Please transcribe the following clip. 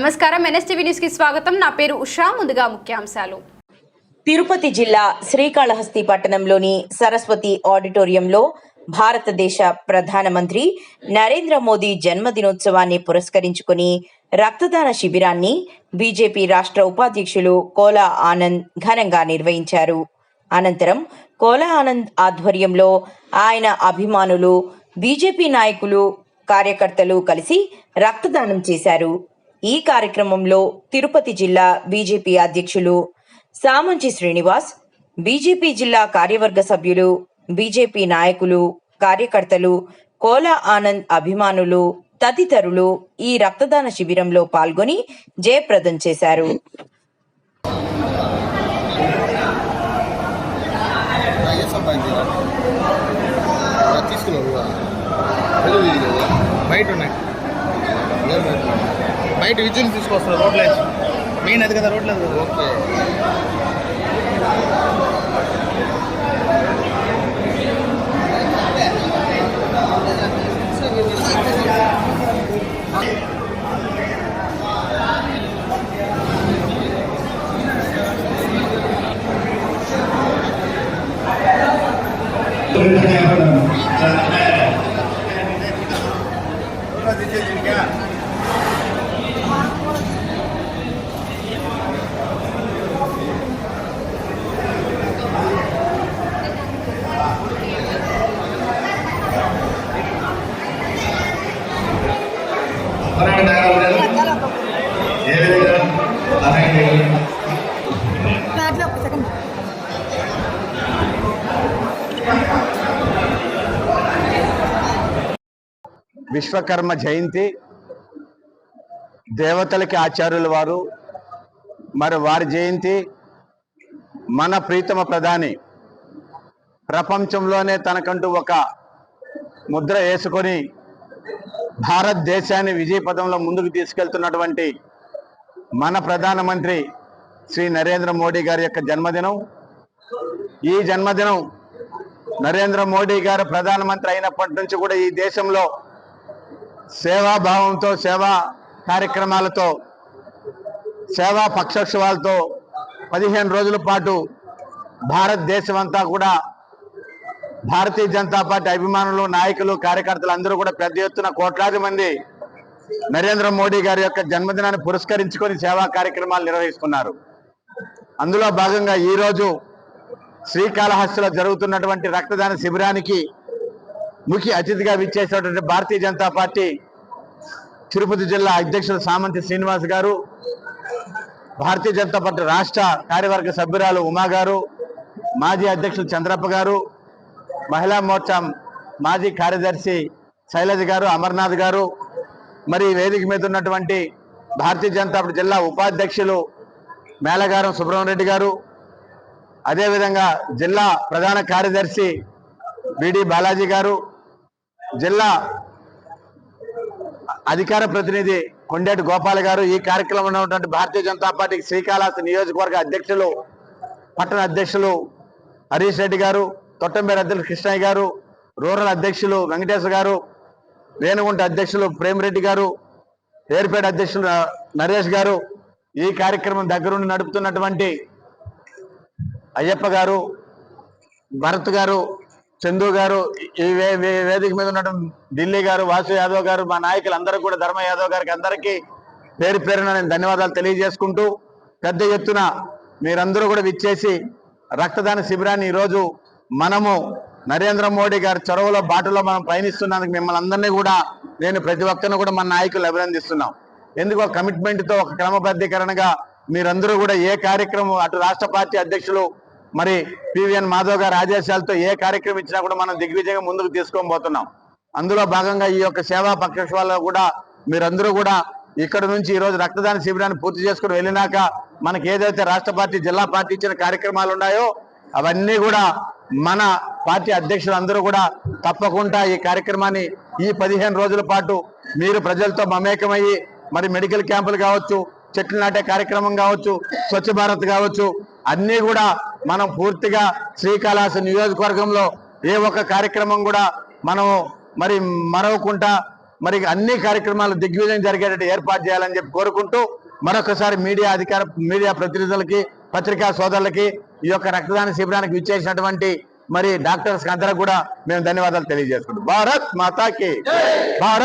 నమస్కారం. ఎన్ఎస్టీవీ న్యూస్కి స్వాగతం. నా పేరు ఉషా. ముందుగా ముఖ్యాంశాలు. తిరుపతి జిల్లా శ్రీకాళహస్తి పట్టణంలోని సరస్వతి ఆడిటోరియంలో భారతదేశ ప్రధానమంత్రి నరేంద్ర మోదీ జన్మదినోత్సవాన్ని పురస్కరించుకుని రక్తదాన శిబిరాన్ని బీజేపీ రాష్ట్ర ఉపాధ్యక్షులు కోలా ఆనంద్ ఘనంగా నిర్వహించారు. అనంతరం కోలా ఆనంద్ ఆధ్వర్యంలో ఆయన అభిమానులు బీజేపీ నాయకులు కార్యకర్తలు కలిసి రక్తదానం చేశారు. ఈ కార్యక్రమంలో తిరుపతి జిల్లా బీజేపీ అధ్యక్షులు సామంచి శ్రీనివాస్ బీజేపీ జిల్లా కార్యవర్గ సభ్యులు బీజేపీ నాయకులు కార్యకర్తలు కోలా ఆనంద్ అభిమానులు తదితరులు ఈ రక్తదాన శిబిరంలో పాల్గొని జయప్రదం చేశారు. బయట ఉన్నాయి. బయట ఉన్నాయి? బయట విద్యుత్ తీసుకొస్తారు రోడ్ల నుంచి మెయిన్ అది కదా రోడ్లు అది కదా ఏ విధంగా? విశ్వకర్మ జయంతి. దేవతలకి ఆచార్యుల వారు. మరి వారి జయంతి మన ప్రీతమ ప్రధాని. ప్రపంచంలోనే తనకంటూ ఒక ముద్ర వేసుకొని భారతదేశాన్ని విజయ పదంలో ముందుకు తీసుకెళ్తున్నటువంటి మన ప్రధానమంత్రి శ్రీ నరేంద్ర మోడీ గారి యొక్క జన్మదినం. ఈ జన్మదినం నరేంద్ర మోడీ గారు ప్రధానమంత్రి అయినప్పటి నుంచి కూడా ఈ దేశంలో సేవాభావంతో సేవా కార్యక్రమాలతో సేవా పక్షోత్సవాలతో పదిహేను రోజుల పాటు భారతదేశం అంతా కూడా భారతీయ జనతా పార్టీ అభిమానులు నాయకులు కార్యకర్తలు అందరూ కూడా పెద్ద ఎత్తున కోట్లాది మంది నరేంద్ర మోడీ గారి యొక్క జన్మదినాన్ని పురస్కరించుకొని సేవా కార్యక్రమాలు నిర్వహిస్తున్నారు. అందులో భాగంగా ఈరోజు శ్రీకాళహస్తిలో జరుగుతున్నటువంటి రక్తదాన శిబిరానికి ముఖ్య అతిథిగా విచ్చేసినటువంటి భారతీయ జనతా పార్టీ తిరుపతి జిల్లా అధ్యక్షుడు సామంతి శ్రీనివాస్ గారు భారతీయ జనతా పార్టీ రాష్ట్ర కార్యవర్గ సభ్యురాలు ఉమా గారు మాజీ అధ్యక్షులు చంద్రప్ప గారు మహిళా మోర్చా మాజీ కార్యదర్శి శైలజ గారు అమర్నాథ్ గారు మరి వేదిక మీద ఉన్నటువంటి భారతీయ జనతా జిల్లా ఉపాధ్యక్షులు మేళగారం సుబ్రహ్మరెడ్డి గారు అదేవిధంగా జిల్లా ప్రధాన కార్యదర్శి బిడి బాలాజీ గారు జిల్లా అధికార ప్రతినిధి కొండేటి గోపాల్ గారు ఈ కార్యక్రమంలో ఉన్నటువంటి భారతీయ జనతా పార్టీ శ్రీకాళహస్తి నియోజకవర్గ అధ్యక్షులు పట్టణ అధ్యక్షులు హరీష్ రెడ్డి గారు తొట్టంబేరు అధ్యక్షులు కృష్ణయ్య గారు రూరల్ అధ్యక్షులు వెంకటేశ్వర గారు రేణుగుంట అధ్యక్షులు ప్రేమిరెడ్డి గారు ఏర్పేట అధ్యక్షులు నరేష్ గారు ఈ కార్యక్రమం దగ్గరుండి నడుపుతున్నటువంటి అయ్యప్ప గారు భరత్ గారు చందు గారు ఈ వే- వే- వేదిక మీద ఉన్నటువంటి ఢిల్లీ గారు వాసు యాదవ్ గారు మా నాయకులు అందరూ కూడా ధర్మ యాదవ్ గారికి అందరికీ పేరు పేరున నేను ధన్యవాదాలు తెలియజేసుకుంటూ పెద్ద ఎత్తున మీరందరూ కూడా విచ్చేసి రక్తదాన శిబిరాన్ని ఈరోజు మనము నరేంద్ర మోడీ గారి చొరవలో బాటలో మనం పయనిస్తున్నందుకు మిమ్మల్ని అందరినీ కూడా నేను ప్రతి ఒక్కరిని కూడా మన నాయకులు అభినందిస్తున్నాం. ఎందుకు ఒక కమిట్మెంట్తో ఒక క్రమబద్ధీకరణగా మీరందరూ కూడా ఏ కార్యక్రమం అటు రాష్ట్ర పార్టీ అధ్యక్షులు మరి పివిఎన్ మాధవ్ గారి ఆదేశాలతో ఏ కార్యక్రమం ఇచ్చినా కూడా మనం దిగ్విజయంగా ముందుకు తీసుకొని పోతున్నాం. అందులో భాగంగా ఈ యొక్క సేవా పక్షాలలో కూడా మీరందరూ కూడా ఇక్కడ నుంచి ఈ రోజు రక్తదాన శిబిరాన్ని పూర్తి చేసుకుని వెళ్ళినాక మనకి ఏదైతే రాష్ట్ర పార్టీ జిల్లా పార్టీ ఇచ్చిన కార్యక్రమాలు ఉన్నాయో అవన్నీ కూడా మన పార్టీ అధ్యక్షులు అందరూ కూడా తప్పకుండా ఈ కార్యక్రమాన్ని ఈ పదిహేను రోజుల పాటు మీరు ప్రజలతో మమేకమయ్యి మరి మెడికల్ క్యాంపులు కావచ్చు చెట్లు నాటే కార్యక్రమం కావచ్చు స్వచ్ఛ భారత్ కావచ్చు అన్నీ కూడా మనం పూర్తిగా శ్రీకాళహస్తి నియోజకవర్గంలో ఏ ఒక్క కార్యక్రమం కూడా మనము మరి మరవకుండా మరి అన్ని కార్యక్రమాలు దిగ్విజయం జరిగేటట్టు ఏర్పాటు చేయాలని చెప్పి కోరుకుంటూ మరొకసారి మీడియా అధికార మీడియా ప్రతినిధులకి పత్రికా సోదరులకి ఈ యొక్క రక్తదాన శిబిరానికి విచ్చేసినటువంటి మరి డాక్టర్స్ అందరూ కూడా మేము ధన్యవాదాలు తెలియజేసుకుంటాం భారత్ మాతాకి. భారత్